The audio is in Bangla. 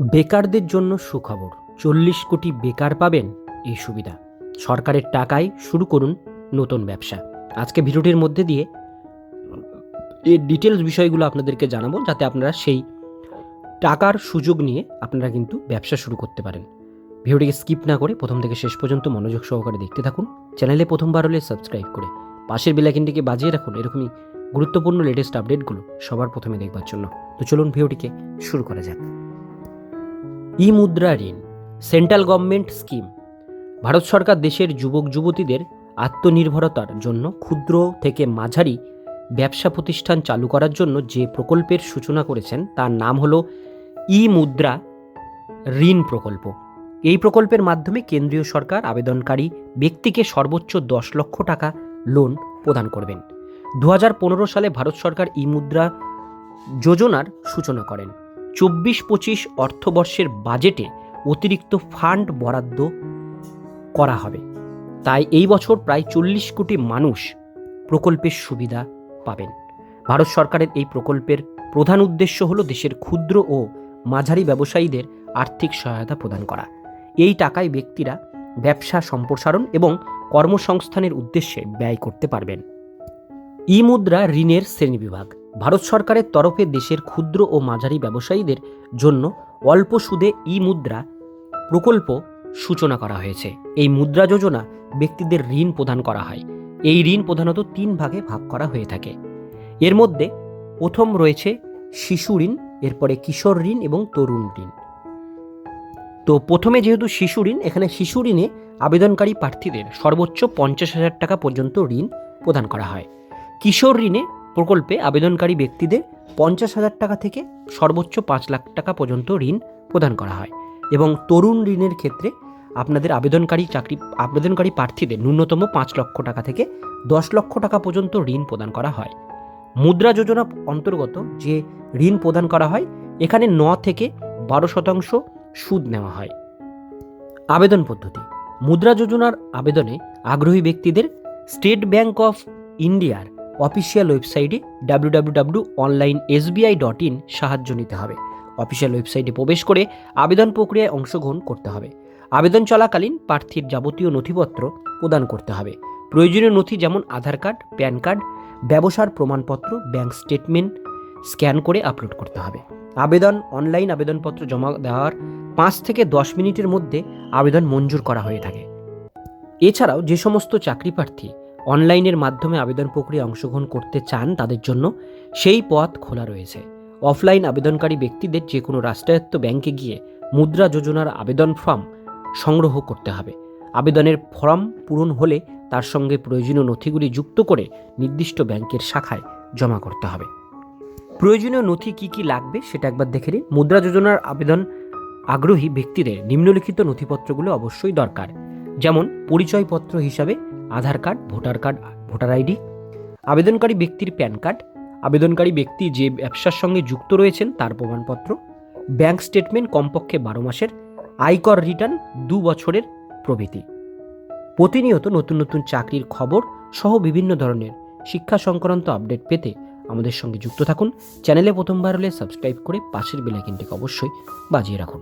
বেকারদের জন্য সুখবর। চল্লিশ কোটি বেকার পাবেন এই সুবিধা। সরকারের টাকায় শুরু করুন নতুন ব্যবসা। আজকে ভিডিওটির মধ্যে দিয়ে এর ডিটেলস বিষয়গুলো আপনাদেরকে জানাব, যাতে আপনারা সেই টাকার সুযোগ নিয়ে আপনারা কিন্তু ব্যবসা শুরু করতে পারেন। ভিডিওটিকে স্কিপ না করে প্রথম থেকে শেষ পর্যন্ত মনোযোগ সহকারে দেখতে থাকুন। চ্যানেলে প্রথমবার হলে সাবস্ক্রাইব করে পাশের বেলাইকিনটিকে বাজিয়ে রাখুন। এরকমই গুরুত্বপূর্ণ লেটেস্ট আপডেটগুলো সবার প্রথমে দেখবার জন্য। তো চলুন ভিডিওটিকে শুরু করা যাক। ই মুদ্রা ঋণ, সেন্ট্রাল গভর্নমেন্ট স্কিম। ভারত সরকার দেশের যুবক, যুবতীদের আত্মনির্ভরতার জন্য ক্ষুদ্র থেকে মাঝারি ব্যবসা প্রতিষ্ঠান চালু করার জন্য যে প্রকল্পের সূচনা করেছেন, তার নাম হলো ই মুদ্রা ঋণ প্রকল্প। এই প্রকল্পের মাধ্যমে কেন্দ্রীয় সরকার আবেদনকারী ব্যক্তিকে সর্বোচ্চ দশ লক্ষ টাকা লোন প্রদান করবেন। দু হাজার পনেরো সালে ভারত সরকার ই মুদ্রা যোজনার সূচনা করেন। চব্বিশ পঁচিশ অর্থবর্ষের বাজেটে অতিরিক্ত ফান্ড বরাদ্দ করা হবে। তাই এই বছর প্রায় চল্লিশ কোটি মানুষ প্রকল্পের সুবিধা পাবেন। ভারত সরকারের এই প্রকল্পের প্রধান উদ্দেশ্য হল দেশের ক্ষুদ্র ও মাঝারি ব্যবসায়ীদের আর্থিক সহায়তা প্রদান করা। এই টাকায় ব্যক্তিরা ব্যবসা সম্প্রসারণ এবং কর্মসংস্থানের উদ্দেশ্যে ব্যয় করতে পারবেন। ই মুদ্রা ঋণের শ্রেণীবিভাগ ভারত সরকারের তরফে দেশের ক্ষুদ্র ও মাঝারি ব্যবসায়ীদের জন্য অল্প সুদে ই মুদ্রা প্রকল্প সূচনা করা হয়েছে। এই মুদ্রা যোজনা ব্যক্তিদের ঋণ প্রদান করা হয়। এই ঋণ প্রধানত তিন ভাগে ভাগ করা হয়ে থাকে। এর মধ্যে প্রথম রয়েছে শিশু ঋণ, এরপরে কিশোর ঋণ এবং তরুণ ঋণ। তো প্রথমে যেহেতু শিশু ঋণ, এখানে শিশু ঋণে আবেদনকারী প্রার্থীদের সর্বোচ্চ পঞ্চাশ হাজার টাকা পর্যন্ত ঋণ প্রদান করা হয়। কিশোর ঋণে প্রকল্পে আবেদনকারী ব্যক্তিদের পঞ্চাশ হাজার টাকা থেকে সর্বোচ্চ পাঁচ লাখ টাকা পর্যন্ত ঋণ প্রদান করা হয় এবং তরুণ ঋণের ক্ষেত্রে আপনাদের আবেদনকারী চাকরি, আবেদনকারী প্রার্থীদের ন্যূনতম পাঁচ লক্ষ টাকা থেকে দশ লক্ষ টাকা পর্যন্ত ঋণ প্রদান করা হয়। মুদ্রা যোজনা অন্তর্গত যে ঋণ প্রদান করা হয়, এখানে ন থেকে বারো শতাংশ সুদ নেওয়া হয়। আবেদন পদ্ধতি। মুদ্রা যোজনার আবেদনে আগ্রহী ব্যক্তিদের স্টেট ব্যাংক অফ ইন্ডিয়ার অফিসিয়াল ওয়েবসাইটে W online SBI dot in সাহায্য নিতে হবে। অফিসিয়াল ওয়েবসাইটে প্রবেশ করে আবেদন প্রক্রিয়ায় অংশগ্রহণ করতে হবে। আবেদন চলাকালীন প্রার্থীর যাবতীয় নথিপত্র প্রদান করতে হবে। প্রয়োজনীয় নথি যেমন আধার কার্ড, প্যান কার্ড, ব্যবসার প্রমাণপত্র, ব্যাংক স্টেটমেন্ট স্ক্যান করে আপলোড করতে হবে। আবেদন, অনলাইন আবেদনপত্র জমা দেওয়ার পাঁচ থেকে দশ মিনিটের মধ্যে আবেদন মঞ্জুর করা হয়ে থাকে। এছাড়াও যে সমস্ত চাকরি প্রার্থী অনলাইনের মাধ্যমে আবেদন প্রক্রিয়ায় অংশগ্রহণ করতে চান তাদের জন্য, সেই পথ খোলা রয়েছে। অফলাইন আবেদনকারী ব্যক্তিদের যে কোনো রাষ্ট্রায়ত্ত ব্যাংকে গিয়ে মুদ্রা যোজনার আবেদন ফর্ম সংগ্রহ করতে হবে। আবেদনের ফর্ম পূরণ হলে তার সঙ্গে প্রয়োজনীয় নথিগুলি যুক্ত করে নির্দিষ্ট ব্যাংকের শাখায় জমা করতে হবে। প্রয়োজনীয় নথি কি কি লাগবে সেটা একবার দেখে নিন। মুদ্রা যোজনার আবেদন আগ্রহী ব্যক্তিদের নিম্নলিখিত নথিপত্রগুলো অবশ্যই দরকার। যেমন, পরিচয়পত্র হিসাবে Aadhaar card, voter card, voter ID, আবেদনকারী ব্যক্তির প্যান কার্ড, আবেদনকারী ব্যক্তি যে ব্যবসার সঙ্গে যুক্ত রয়েছেন তার প্রমাণপত্র, ব্যাংক স্টেটমেন্ট কমপক্ষে বারো মাসের, আয়কর রিটার্ন দু বছরের প্রভৃতি। প্রতিনিয়ত নতুন নতুন চাকরির খবর সহ বিভিন্ন ধরনের শিক্ষা সংক্রান্ত আপডেট পেতে আমাদের সঙ্গে যুক্ত থাকুন। চ্যানেলে প্রথমবার হলে সাবস্ক্রাইব করে পাশের বেলাইকিনটিকে অবশ্যই বাজিয়ে রাখুন।